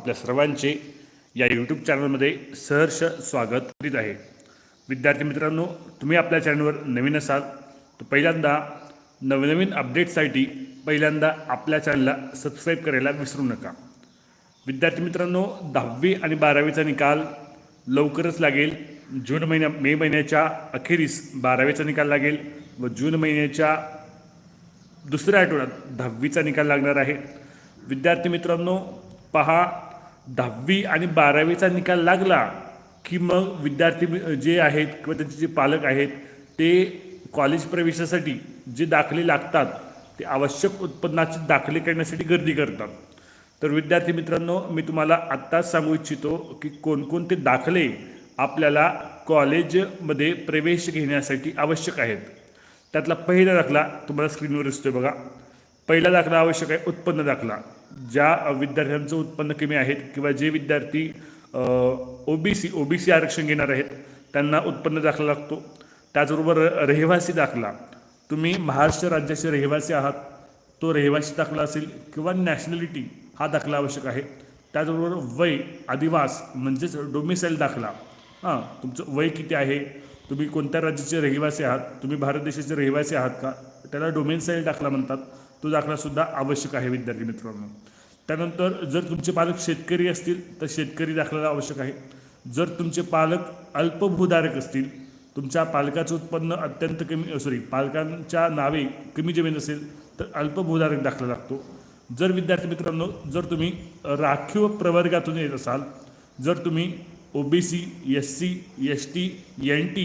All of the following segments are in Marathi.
आपल्या सर्वांचे या यूट्यूब चॅनलमध्ये सहर्ष स्वागत करीत आहे. विद्यार्थी मित्रांनो तुम्ही आपल्या चॅनलवर नवीन असाल तर पहिल्यांदा नवनवीन अपडेटसाठी पहिल्यांदा आपल्या चॅनलला सबस्क्राईब करायला विसरू नका. विद्यार्थी मित्रांनो दहावी आणि बारावीचा निकाल लवकरच लागेल. जून महिन्या मे महिन्याच्या अखेरीस बारावीचा निकाल लागेल व जून महिन्याच्या दुसऱ्या आठवड्यात दहावीचा निकाल लागणार आहे. विद्यार्थी मित्रांनो पहा दहावी आणि बारावीचा निकाल लागला की मग विद्यार्थी जे आहेत किंवा त्यांचे जे पालक आहेत ते कॉलेज प्रवेशासाठी जे दाखले लागतात ते आवश्यक उत्पन्नाचे दाखले करण्यासाठी गर्दी करतात. तर विद्यार्थी मित्रांनो मी तुम्हाला आत्ताच सांगू इच्छितो की कोणकोणते दाखले आपल्याला कॉलेजमध्ये प्रवेश घेण्यासाठी आवश्यक आहेत. त्यातला पहिला दाखला तुम्हाला स्क्रीनवर दिसतोय बघा. पहिला दाखला आवश्यक आहे उत्पन्न दाखला. ज्या विद्यार्थ्यांचं उत्पन्न कमी आहेत किंवा जे विद्यार्थी ओबीसी ओबीसी आरक्षण घेणार आहेत त्यांना उत्पन्न दाखला लागतो. त्याचबरोबर रहिवासी दाखला. तुम्ही महाराष्ट्र राज्याचे रहिवासी आहात तो रहिवासी दाखला असेल किंवा नॅशनॅलिटी हा दाखला आवश्यक आहे. त्याचबरोबर वय अधिवास म्हणजेच डोमिसाईल दाखला. हां तुमचं वय किती आहे? तुम्ही कोणत्या राज्याचे रहिवासी आहात? तुम्ही भारत देशाचे रहिवासी आहात का? त्याला डोमेनसाईल दाखला म्हणतात. तो दाखलासुद्धा आवश्यक आहे विद्यार्थी मित्रांनो. त्यानंतर जर तुमचे पालक शेतकरी असतील तर शेतकरी दाखला आवश्यक आहे. जर तुमचे पालक अल्पभूधारक असतील तुमच्या पालकाचं उत्पन्न अत्यंत कमी सॉरी पालकांच्या नावे कमी जमीन असेल तर अल्पभूधारक दाखला लागतो. जर विद्यार्थी मित्रांनो जर तुम्ही राखीव प्रवर्गातून येत असाल जर तुम्ही O B C S C S T N T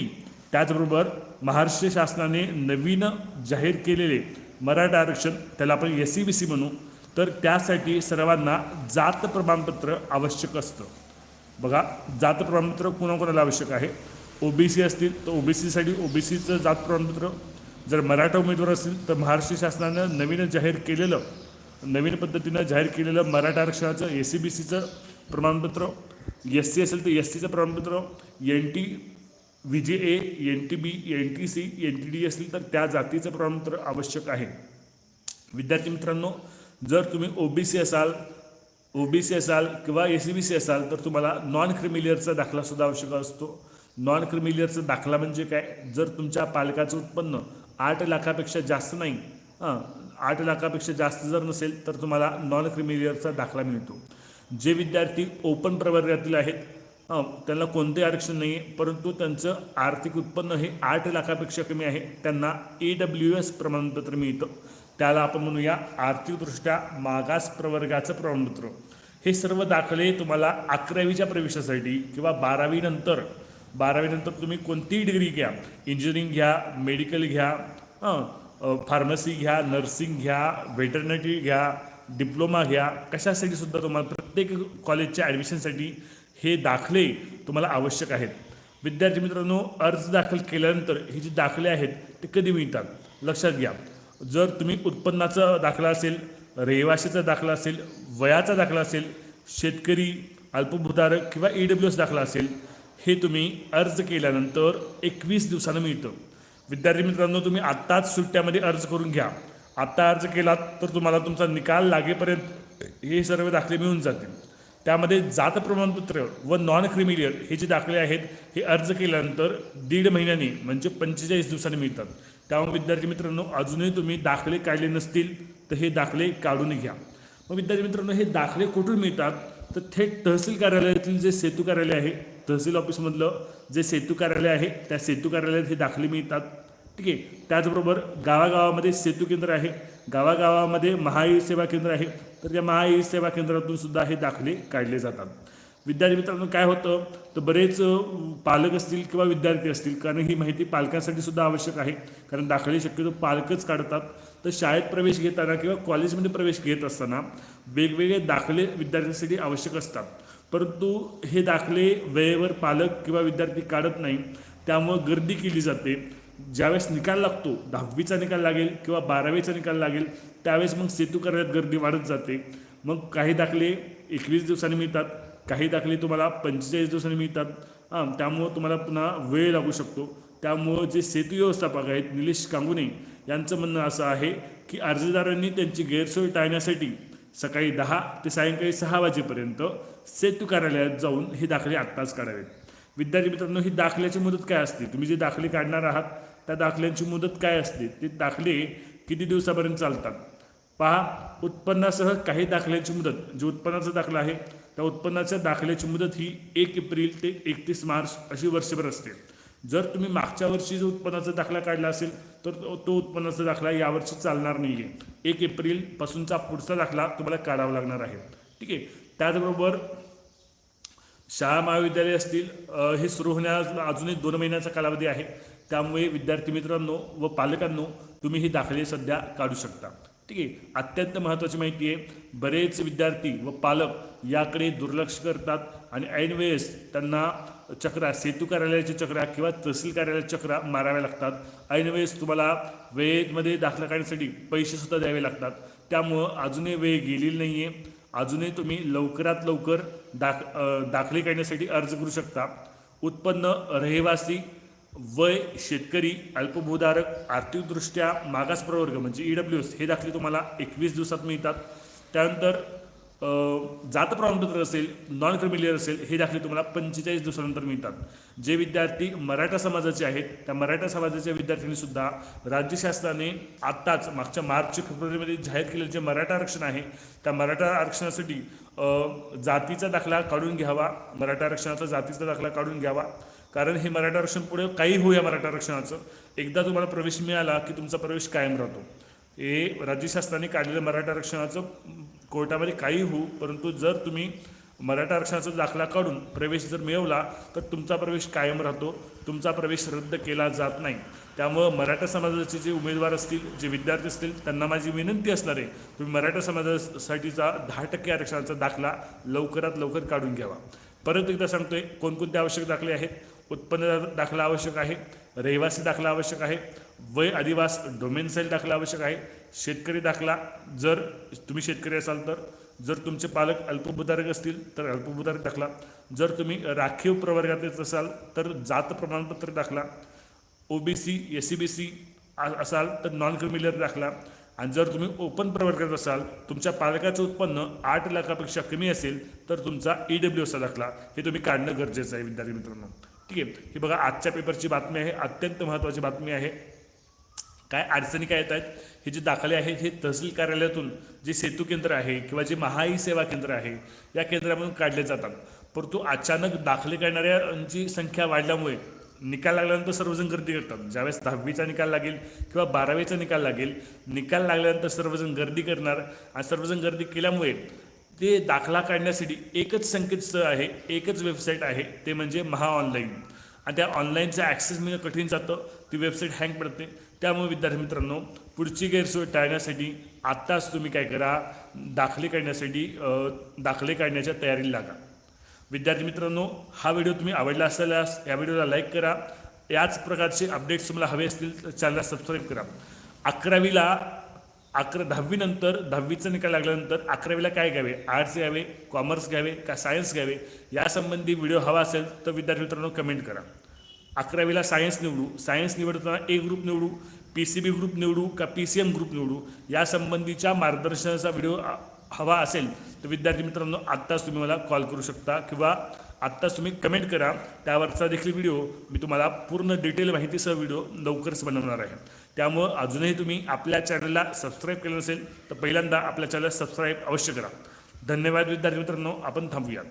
त्याचबरोबर महाराष्ट्र शासनाने नवीन जाहीर केलेले मराठा आरक्षण त्याला आपण एस सी बी सी म्हणू. तर त्यासाठी सर्वांना जात प्रमाणपत्र आवश्यक असतं. बघा जात प्रमाणपत्र कोणाकोणाला आवश्यक आहे? ओबीसी असतील तर ओबीसीसाठी ओबीसीचं जात प्रमाणपत्र. जर मराठा उमेदवार असतील तर महाराष्ट्र शासनानं नवीन जाहीर केलेलं नवीन पद्धतीनं जाहीर केलेलं मराठा आरक्षणाचं ए सी बी सीचं प्रमाणपत्र. एस सी असेल तर एस सीचं प्रमाणपत्र. N T V J A N T B N T C N T D असेल तर त्या जातीचं प्रमाणपत्र आवश्यक आहे. विद्यार्थी मित्रांनो जर तुम्ही ओबीसी असाल ओबीसी असाल किंवा ए सी बी सी असाल तर तुम्हाला नॉन क्रिमिलियरचा दाखलासुद्धा आवश्यक असतो. नॉन क्रिमिलियरचा दाखला म्हणजे काय? जर तुमच्या पालकाचं उत्पन्न आठ लाखापेक्षा जास्त नाही हां आठ लाखापेक्षा जास्त जर नसेल तर तुम्हाला नॉन क्रिमिलियरचा दाखला मिळतो. जे विद्यार्थी ओपन प्रवर्गातील आहेत त्यांना कोणते आरक्षण नाही आहे परंतु त्यांचं आर्थिक उत्पन्न हे आठ लाखापेक्षा कमी आहे. त्यांना ए डब्ल्यू एस प्रमाणपत्र मिळतं. त्याला आपण म्हणूया आर्थिकदृष्ट्या मागास प्रवर्गाचं प्रमाणपत्र. हे सर्व दाखले तुम्हाला अकरावीच्या प्रवेशासाठी किंवा बारावीनंतर बारावीनंतर तुम्ही कोणतीही डिग्री घ्या. इंजिनिअरिंग घ्या मेडिकल घ्या फार्मसी घ्या नर्सिंग घ्या व्हेटरनरी घ्या डिप्लोमा घ्या. कशासाठी सुद्धा तुम्हाला प्रत्येक कॉलेजच्या ॲडमिशनसाठी हे दाखले तुम्हाला आवश्यक आहेत. विद्यार्थी मित्रांनो अर्ज दाखल केल्यानंतर हे जे दाखले आहेत ते कधी मिळतात? लक्षात घ्या. जर तुम्ही उत्पन्नाचा दाखला असेल रहिवाशीचा दाखला असेल वयाचा दाखला असेल शेतकरी अल्पभूधारक किंवा ई डब्ल्यू एस दाखला असेल हे तुम्ही अर्ज केल्यानंतर एकवीस दिवसानं मिळतं. विद्यार्थी मित्रांनो तुम्ही आत्ताच सुट्ट्यामध्ये अर्ज करून घ्या. आत्ता अर्ज केलात तर तुम्हाला तुमचा निकाल लागेपर्यंत हे सर्व दाखले मिळून जातील. त्यामध्ये जात प्रमाणपत्र व नॉन क्रिमिलियल हे जे दाखले आहेत हे अर्ज केल्यानंतर दीड महिन्यांनी म्हणजे पंचेचाळीस दिवसांनी मिळतात. त्यामुळे विद्यार्थी मित्रांनो अजूनही तुम्ही दाखले काढले नसतील तर हे दाखले काढून घ्या. मग विद्यार्थी मित्रांनो हे दाखले कुठून मिळतात? तर थेट तहसील कार्यालयातील जे सेतू कार्यालय आहे तहसील ऑफिसमधलं जे सेतू कार्यालय आहे त्या सेतू कार्यालयात हे दाखले मिळतात. ठीक आहे? त्याचबरोबर गावागावामध्ये सेतू केंद्र आहे गावागावामध्ये महाई सेवा केंद्र आहे तर त्या महाई सेवा केंद्रातून सुद्धा हे दाखले काढले जातात. विद्यार्थी मित्रांनो काय होतं? तर बरेच पालक असतील किंवा विद्यार्थी असतील कारण ही माहिती पालकांसाठी सुद्धा आवश्यक आहे. कारण दाखले शक्यतो पालकच काढतात. तर शाळेत प्रवेश घेताना किंवा कॉलेजमध्ये प्रवेश घेत असताना वेगवेगळे दाखले विद्यार्थ्यांसाठी आवश्यक असतात. परंतु हे दाखले वेळेवर पालक किंवा विद्यार्थी काढत नाही. त्यामुळं गर्दी केली जाते. ज्यावेळेस निकाल लागतो दहावीचा निकाल लागेल किंवा बारावीचा निकाल लागेल त्यावेळेस मग सेतू करण्यात गर्दी वाढत जाते. मग काही दाखले एकवीस दिवसांनी मिळतात काही दाखले तुम्हाला पंचेचाळीस दिवसांनी मिळतात. हां त्यामुळं तुम्हाला पुन्हा वेळ लागू शकतो. त्यामुळं जे सेतू व्यवस्थापक आहेत निलेश कांगुने यांचं म्हणणं असं आहे की अर्जदारांनी त्यांची गैरसोय टाळण्यासाठी सकाळी दहा ते सायंकाळी सहा वाजेपर्यंत सेतू कार्यालयात जाऊन हे दाखले आत्ताच काढावेत. विद्यार्थी मित्रांनो ही दाखल्याची मुदत काय असते? तुम्ही जे दाखले काढणार आहात त्या दाखल्यांची मुदत काय असते? ते दाखले किती दिवसापर्यंत चालतात? पहा उत्पन्नासह काही दाखल्यांची मुदत. जे उत्पन्नाचा दाखला आहे त्या उत्पन्नाच्या दाखल्याची मुदत ही एक एप्रिल ते एकतीस मार्च अशी वर्षभर असते. जर तुम्ही मागच्या वर्षी जो उत्पन्नाचा दाखला काढला असेल तर तो- तो उत्पन्नाचा दाखला यावर्षी चालणार नाही आहे एक एप्रिलपासूनचा पुढचा दाखला तुम्हाला काढावा लागणार आहे. ठीक आहे? त्याचबरोबर शाळा महाविद्यालय असतील हे सुरू होण्यास अजूनही दोन महिन्याचा कालावधी आहे. त्यामुळे विद्यार्थी मित्रांनो व पालकांनो तुम्ही ही दाखले सध्या काढू शकता. ठीक आहे? अत्यंत महत्त्वाची माहिती आहे. बरेच विद्यार्थी व पालक याकडे दुर्लक्ष करतात आणि ऐन वेळेस त्यांना चक्रा सेतू कार्यालयाच्या चक्रा किंवा तहसील कार्यालयाच्या चक्रा माराव्या लागतात. ऐन वेळेस तुम्हाला वेळेमध्ये दाखला काढण्यासाठी पैसेसुद्धा द्यावे लागतात. त्यामुळं अजूनही वेळ गेलेली नाही आहे अजूनही तुम्ही लवकरात लवकर दाख दाखले करण्यासाठी अर्ज करू शकता. उत्पन्न रहिवासी वय शेतकरी अल्पभूधारक आर्थिकदृष्ट्या मागास प्रवर्ग म्हणजे ई डब्ल्यू एस हे दाखले तुम्हाला एकवीस दिवसात मिळतात. त्यानंतर जात प्रमाणपत्र असेल नॉन क्रिमिलियर असेल हे दाखले तुम्हाला पंचेचाळीस दिवसानंतर मिळतात. जे विद्यार्थी मराठा समाजाचे आहेत त्या मराठा समाजाच्या विद्यार्थ्यांनी सुद्धा राज्य शासनाने आत्ताच मागच्या मार्च फेब्रुवारीमध्ये जाहीर केलेलं जे मराठा आरक्षण आहे त्या मराठा आरक्षणासाठी जातीचा दाखला काढून घ्यावा मराठा आरक्षणाचा जातीचा दाखला काढून घ्यावा. कारण हे मराठा आरक्षण पुढे काही होऊ या मराठा आरक्षणाचं. एकदा तुम्हाला प्रवेश मिळाला की तुमचा प्रवेश कायम राहतो. हे राज्य शासनाने काढलेलं मराठा आरक्षणाचं कोर्टामध्ये काही होऊ परंतु जर तुम्ही मराठा आरक्षणाचा दाखला काढून प्रवेश जर मिळवला तर तुमचा प्रवेश कायम राहतो. तुमचा प्रवेश रद्द केला जात नाही. त्यामुळं मराठा समाजाचे जे उमेदवार असतील जे विद्यार्थी असतील त्यांना माझी विनंती असणार आहे तुम्ही मराठा समाजासाठीचा दहा टक्के आरक्षणाचा दाखला लवकरात लवकर काढून घ्यावा. परत एकदा सांगतोय कोणकोणते आवश्यक दाखले आहेत? उत्पन्न दाखला आवश्यक आहे रहिवासी दाखला आवश्यक आहे वय आदिवास डोमेन सेल दाखला आवश्यक आहे. शेतकरी दाखला जर तुम्ही शेतकरी असाल तर जर तुमचे पालक अल्पभूधारक असतील तर अल्पभूधारक दाखला. जर तुम्ही राखीव प्रवर्गात येत असाल तर जात प्रमाणपत्र दाखला. OBC S C B C असाल तर नॉन क्रिमिलियर दाखला. आणि जर तुम्ही ओपन प्रवर्गात असाल तुमच्या पालकाचं उत्पन्न आठ लाखापेक्षा कमी असेल तर तुमचा ई डब्ल्यू असा दाखला. हे तुम्ही काढणं गरजेचं आहे विद्यार्थी मित्रांनो. ठीक आहे? ही बघा आजच्या पेपरची बातमी आहे. अत्यंत महत्त्वाची बातमी आहे. काय अडचणी काय येत आहेत हे जे दाखले आहेत हे तहसील कार्यालयातून जे सेतू केंद्र आहे किंवा जे महाई सेवा केंद्र आहे या केंद्रामधून काढले जातात. परंतु अचानक दाखले काढणाऱ्यांची संख्या वाढल्यामुळे निकाल लागल्यानंतर सर्वजण गर्दी करतात. ज्यावेळेस दहावीचा निकाल लागेल किंवा बारावीचा निकाल लागेल निकाल लागल्यानंतर सर्वजण गर्दी करणार आणि सर्वजण गर्दी केल्यामुळे ते दाखला काढण्यासाठी एकच संकेतस्थळ आहे एकच वेबसाईट आहे ते म्हणजे महा ऑनलाईन. आणि त्या ऑनलाईनचा ॲक्सेस मिळणं कठीण जातं ती वेबसाईट हँग पडते. त्यामुळे विद्यार्थी मित्रांनो पुढची गैरसोय टाळण्यासाठी आत्ताच तुम्ही काय करा दाखले काढण्यासाठी दाखले काढण्याच्या तयारीला लागा. विद्यार्थी मित्रांनो हा व्हिडिओ तुम्ही आवडला असल्यास या व्हिडिओला लाईक करा. याच प्रकारचे अपडेट्स तुम्हाला हवे असतील तर चॅनलला सबस्क्राईब करा. अकरावीला अकरा दहावीनंतर दहावीचा निकाल लागल्यानंतर अकरावीला काय घ्यावे? आर्ट्स घ्यावे कॉमर्स घ्यावे का सायन्स घ्यावे? यासंबंधी व्हिडिओ हवा असेल तर विद्यार्थी मित्रांनो कमेंट करा. अकरावीला सायन्स निवडू सायन्स निवडताना ए ग्रुप निवडू पी सी बी ग्रुप निवडू का पी सी एम ग्रुप निवडू यासंबंधीच्या मार्गदर्शनाचा व्हिडिओ हवा असेल तर विद्यार्थी मित्रांनो आत्ताच तुम्ही मला कॉल करू शकता किंवा आत्ताच तुम्ही कमेंट करा. त्यावरचा देखील व्हिडिओ मी तुम्हाला पूर्ण डिटेल माहितीसह व्हिडिओ लवकरच बनवणार आहे. त्यामुळं अजूनही तुम्ही आपल्या चॅनलला सबस्क्राईब केलं नसेल तर पहिल्यांदा आपल्या चॅनलला सबस्क्राईब अवश्य करा. धन्यवाद विद्यार्थी मित्रांनो आपण थांबूयात.